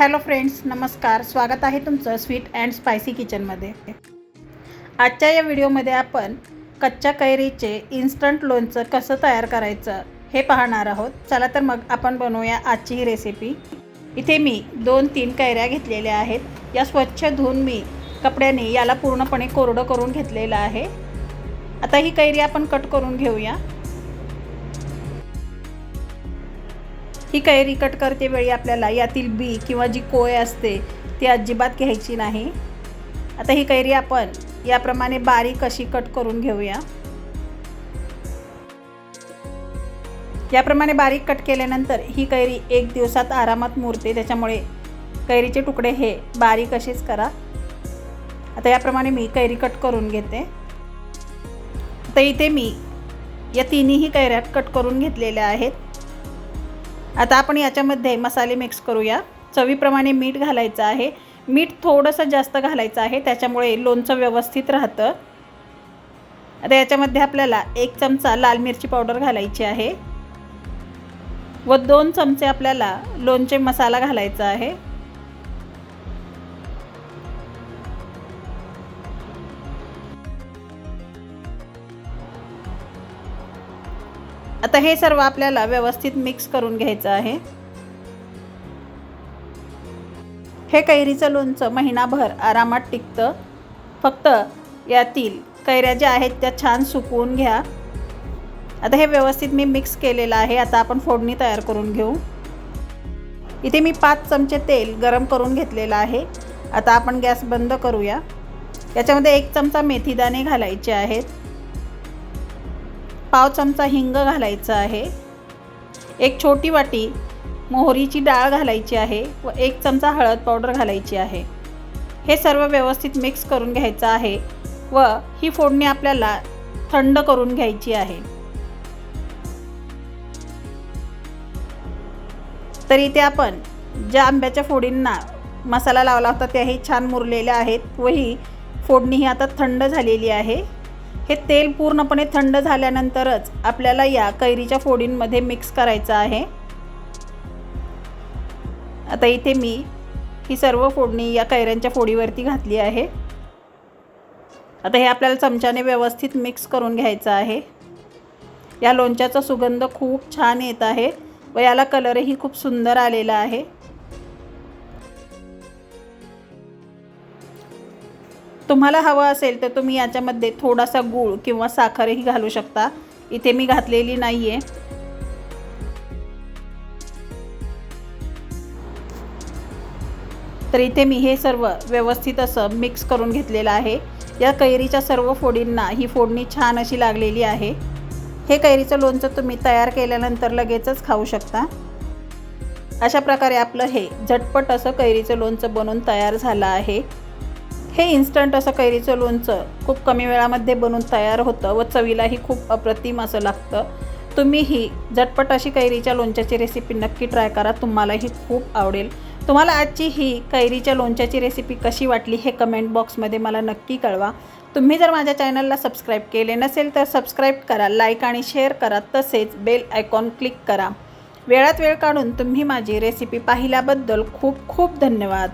Hello friends नमस्कार. स्वागत आहे तुमचं स्वीट अँड स्पायसी किचनमध्ये. आजच्या या व्हिडिओमध्ये आपण कच्च्या कैरीचे इन्स्टंट लोणचं कसं तयार करायचं हे पाहणार आहोत. चला तर मग आपण बनवूया आजची ही रेसिपी इथे मी दोन तीन कैऱ्या घेतलेल्या आहेत. या स्वच्छ धुवून मी कपड्याने याला पूर्णपणे कोरडं करून घेतलेलं आहे. आता ही कैरी आपण कट करून घेऊया. ही कैरी कट करते वेळी आपल्याला यातील बी किंवा जी कोय असते ती अजिबात घ्यायची नाही. आता ही कैरी आपण याप्रमाणे बारीक अशी कट करून घेऊया. याप्रमाणे बारीक कट केल्यानंतर ही कैरी एक दिवसात आरामात मुरते त्याच्यामुळे कैरीचे तुकडे हे बारीक असेच करा. आता याप्रमाणे मी कैरी कट करून घेते. आता इथे मी या तिन्हीही कैऱ्या कट करून घेतलेल्या आहेत. आता आपण याच्यामध्ये मसाले मिक्स करूया. चवीप्रमाणे मीठ घालायचं आहे. मीठ थोडंसं जास्त घालायचं आहे. त्याच्यामुळे लोणचं व्यवस्थित राहतं. आता याच्यामध्ये आपल्याला एक चमचा लाल मिरची पावडर घालायची आहे. व दोन चमचे आपल्याला लोणचे मसाला घालायचा आहे. आता हे सर्व आपल्याला व्यवस्थित मिक्स करून घ्यायचं आहे. हे कैरीचं लोणचं महिनाभर आरामात टिकतं. फक्त यातील कैऱ्या ज्या आहेत त्या छान सुकवून घ्या. आता हे व्यवस्थित मी मिक्स केलेलं आहे. आता आपण फोडणी तयार करून घेऊ. इथे मी पाच चमचे तेल गरम करून घेतलेलं आहे. आता आपण गॅस बंद करूया. याच्यामध्ये एक चमचा मेथीदाणे घालायचे आहेत. पाव चमचा हिंग घालायचं आहे. एक छोटी वाटी मोहरीची डाळ घालायची आहे व एक चमचा हळद पावडर घालायची आहे. हे सर्व व्यवस्थित मिक्स करून घ्यायचं आहे व ही फोडणी आपल्याला थंड करून घ्यायची आहे. तर इथे आपण ज्या आंब्याच्या फोडींना मसाला लावला होता त्याही छान मुरलेल्या आहेत व ही फोडणी ही आता थंड झालेली आहे. हे तेल पूर्णपणे थंड झाल्यानंतरच आपल्याला या कैरीच्या फोडींमध्ये मिक्स करायचं आहे. आता इथे मी ही सर्व फोडणी या कैऱ्यांच्या फोडीवरती घातली आहे. आता हे आपल्याला चमच्याने व्यवस्थित मिक्स करून घ्यायचं आहे. या लोणच्याचा सुगंध खूप छान येत आहे व याला कलरही खूप सुंदर आलेला आहे. तुम्हाला हवं असेल तर तुम्ही याच्यामध्ये थोडासा गूळ किंवा साखरही घालू शकता. इथे मी घातलेली नाही आहे तर इथे मी हे सर्व व्यवस्थित असं मिक्स करून घेतलेलं आहे. या कैरीच्या सर्व फोडींना ही फोडणी छान अशी लागलेली आहे. हे कैरीचं लोणचं तुम्ही तयार केल्यानंतर लगेचच खाऊ शकता. अशा प्रकारे आपलं हे झटपट असं कैरीचं लोणचं बनवून तयार झालं आहे. हे इन्स्टंट असं कैरीचं लोणचं खूप कमी वेळामध्ये बनवून तयार होतं व चवीलाही खूप अप्रतिम असं लागतं. तुम्ही ही झटपट अशी कैरीच्या लोणच्याची रेसिपी नक्की ट्राय करा तुम्हालाही खूप आवडेल. तुम्हाला आजची ही कैरीच्या लोणच्याची रेसिपी कशी वाटली हे कमेंट बॉक्समध्ये मला नक्की कळवा. तुम्ही जर माझ्या चॅनलला सबस्क्राईब केले नसेल तर सबस्क्राईब करा लाईक आणि शेअर करा तसेच बेल आयकॉन क्लिक करा. वेळात वेळ काढून तुम्ही माझी रेसिपी पाहिल्याबद्दल खूप खूप धन्यवाद.